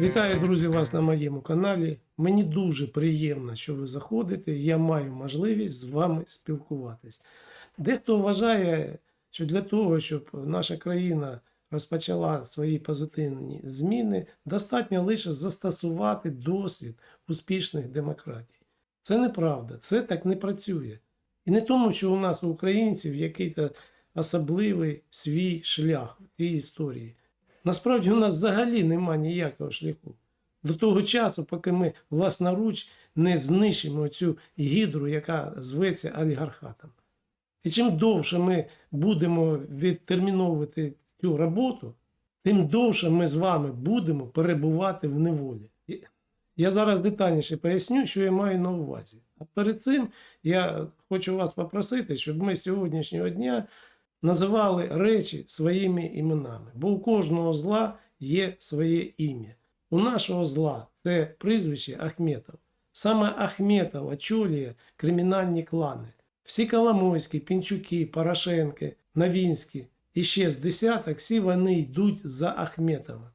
Вітаю, друзі, вас на моєму каналі. Мені дуже приємно, що ви заходите. Я маю можливість з вами спілкуватись. Дехто вважає, що для того, щоб наша країна розпочала свої позитивні зміни, достатньо лише застосувати досвід успішних демократій. Це неправда, це так не працює. І не тому, що у нас у українців який-то особливий свій шлях в цій історії. Насправді у нас взагалі нема ніякого шляху. До того часу, поки ми власноруч не знищимо цю гідру, яка зветься олігархатом. І чим довше ми будемо відтерміновувати цю роботу, тим довше ми з вами будемо перебувати в неволі. Я зараз детальніше поясню, що я маю на увазі. А перед цим я хочу вас попросити, щоб ми з сьогоднішнього дня називали речі своїми іменами, бо у кожного зла є своє ім'я. У нашого зла це прізвище Ахметов. Саме Ахметов очолює кримінальні клани. Всі Коломойські, Пінчуки, Порошенки, Новінські і ще з десяток, всі вони йдуть за Ахметова.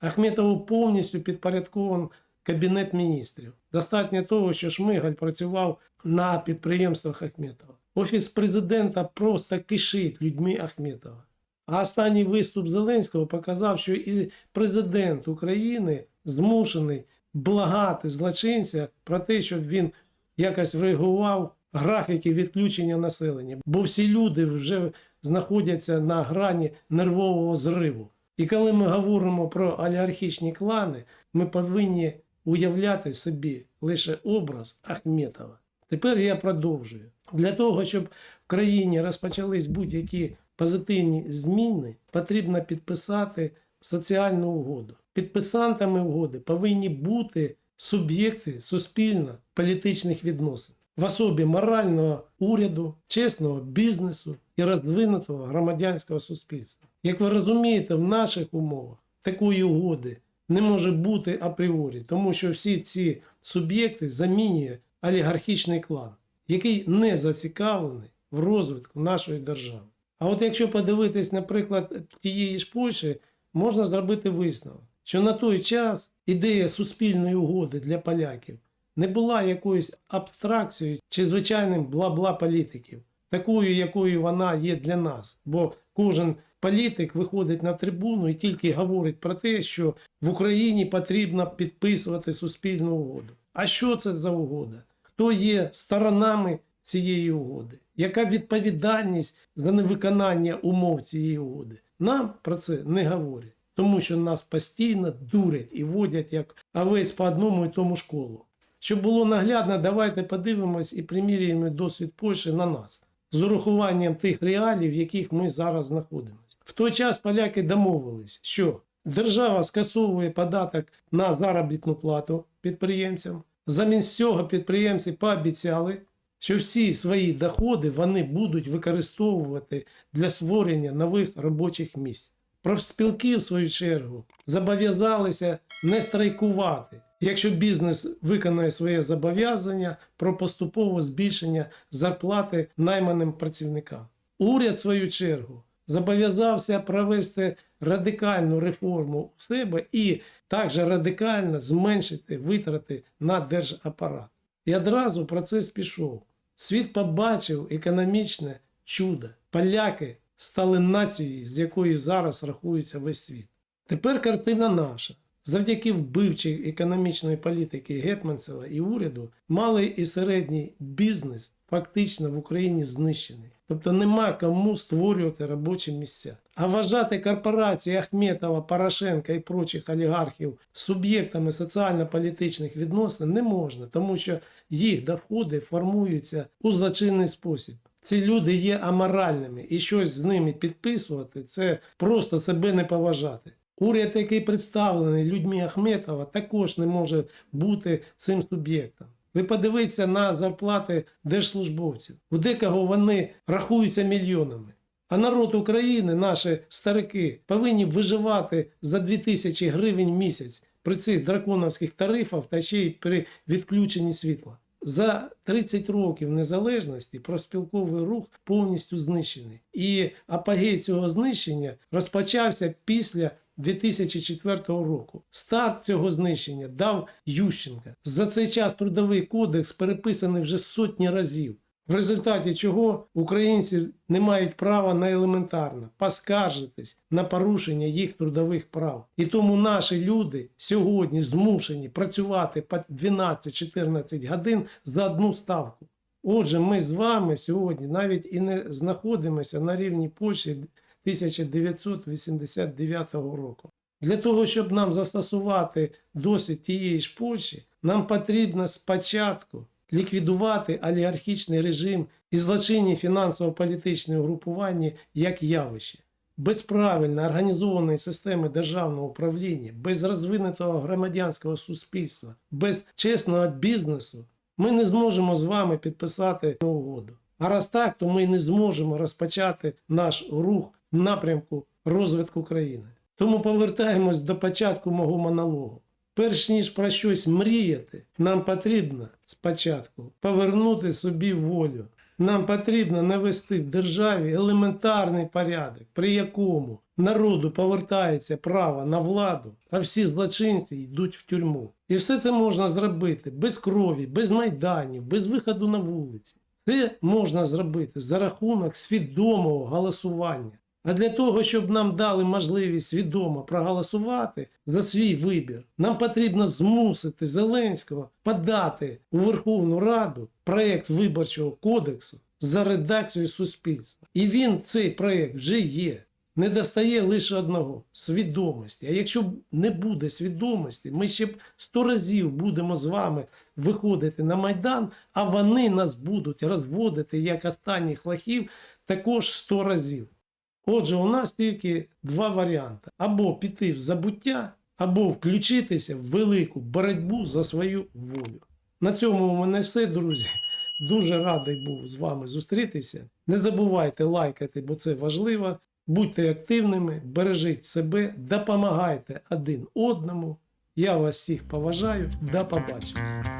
Ахметову повністю підпорядкований Кабінет міністрів. Достатньо того, що Шмигаль працював на підприємствах Ахметова. Офіс президента просто кишить людьми Ахметова. А останній виступ Зеленського показав, що і президент України змушений благати злочинця про те, щоб він якось врегулював графіки відключення населення. Бо всі люди вже знаходяться на грані нервового зриву. І коли ми говоримо про олігархічні клани, ми повинні уявляти собі лише образ Ахметова. Тепер я продовжую. Для того, щоб в країні розпочались будь-які позитивні зміни, потрібно підписати соціальну угоду. Підписантами угоди повинні бути суб'єкти суспільно-політичних відносин в особі морального уряду, чесного бізнесу і роздвинутого громадянського суспільства. Як ви розумієте, в наших умовах такої угоди не може бути апріорі, тому що всі ці суб'єкти замінює олігархічний клан, який не зацікавлений в розвитку нашої держави. А от якщо подивитись, наприклад, тієї ж Польщі, можна зробити висновок, що на той час ідея суспільної угоди для поляків не була якоюсь абстракцією чи звичайним бла-бла політиків, такою, якою вона є для нас. Бо кожен політик виходить на трибуну і тільки говорить про те, що в Україні потрібно підписувати суспільну угоду. А що це за угода? Хто є сторонами цієї угоди? Яка відповідальність за невиконання умов цієї угоди? Нам про це не говорять, тому що нас постійно дурять і водять як овець по одному і тому школу. Щоб було наглядно, давайте подивимось і приміряємо досвід Польщі на нас з урахуванням тих реалій, в яких ми зараз знаходимося. В той час поляки домовились, що держава скасовує податок на заробітну плату підприємцям. Замість цього підприємці пообіцяли, що всі свої доходи вони будуть використовувати для створення нових робочих місць. Профспілки, в свою чергу, зобов'язалися не страйкувати, якщо бізнес виконає своє зобов'язання про поступове збільшення зарплати найманим працівникам. Уряд, в свою чергу, зобов'язався провести радикальну реформу у себе і також радикально зменшити витрати на держапарат. І одразу процес пішов. Світ побачив економічне чудо. Поляки стали нацією, з якою зараз рахується весь світ. Тепер картина наша. Завдяки вбивчій економічної політики Гетманцева і уряду малий і середній бізнес фактично в Україні знищений. Тобто нема кому створювати робочі місця. А вважати корпорації Ахметова, Порошенка і прочих олігархів суб'єктами соціально-політичних відносин не можна, тому що їх доходи формуються у злочинний спосіб. Ці люди є аморальними і щось з ними підписувати це просто себе не поважати. Уряд, який представлений людьми Ахметова, також не може бути цим суб'єктом. Ви подивіться на зарплати держслужбовців. У декого вони рахуються мільйонами. А народ України, наші старики, повинні виживати за 2000 гривень місяць при цих драконовських тарифах та ще й при відключенні світла. За 30 років незалежності профспілковий рух повністю знищений. І апогей цього знищення розпочався після 2004 року. Старт цього знищення дав Ющенка. За цей час трудовий кодекс переписаний вже сотні разів. В результаті чого українці не мають права на елементарне поскаржитись на порушення їх трудових прав. І тому наші люди сьогодні змушені працювати по 12-14 годин за одну ставку. Отже, ми з вами сьогодні навіть і не знаходимося на рівні Польщі 1989 року. Для того, щоб нам застосувати досвід тієї ж Польщі, нам потрібно спочатку ліквідувати олігархічний режим і злочинні фінансово-політичні угрупування як явище. Без правильно організованої системи державного управління, без розвинутого громадянського суспільства, без чесного бізнесу ми не зможемо з вами підписати угоду. А раз так, то ми не зможемо розпочати наш рух напрямку розвитку країни. Тому повертаємось до початку мого монологу. Перш ніж про щось мріяти, нам потрібно спочатку повернути собі волю. Нам потрібно навести в державі елементарний порядок, при якому народу повертається право на владу, а всі злочинці йдуть в тюрму. І все це можна зробити без крові, без майданів, без виходу на вулиці. Це можна зробити за рахунок свідомого голосування. А для того, щоб нам дали можливість свідомо проголосувати за свій вибір, нам потрібно змусити Зеленського подати у Верховну Раду проєкт виборчого кодексу за редакцією суспільства. І він цей проєкт вже є. Не достає лише одного свідомості. А якщо не буде свідомості, ми ще сто разів будемо з вами виходити на Майдан, а вони нас будуть розводити як останніх лохів також сто разів. Отже, у нас тільки два варіанти: або піти в забуття, або включитися в велику боротьбу за свою волю. На цьому у мене все, друзі. Дуже радий був з вами зустрітися. Не забувайте лайкати, бо це важливо. Будьте активними, бережіть себе, допомагайте один одному. Я вас всіх поважаю. До побачення.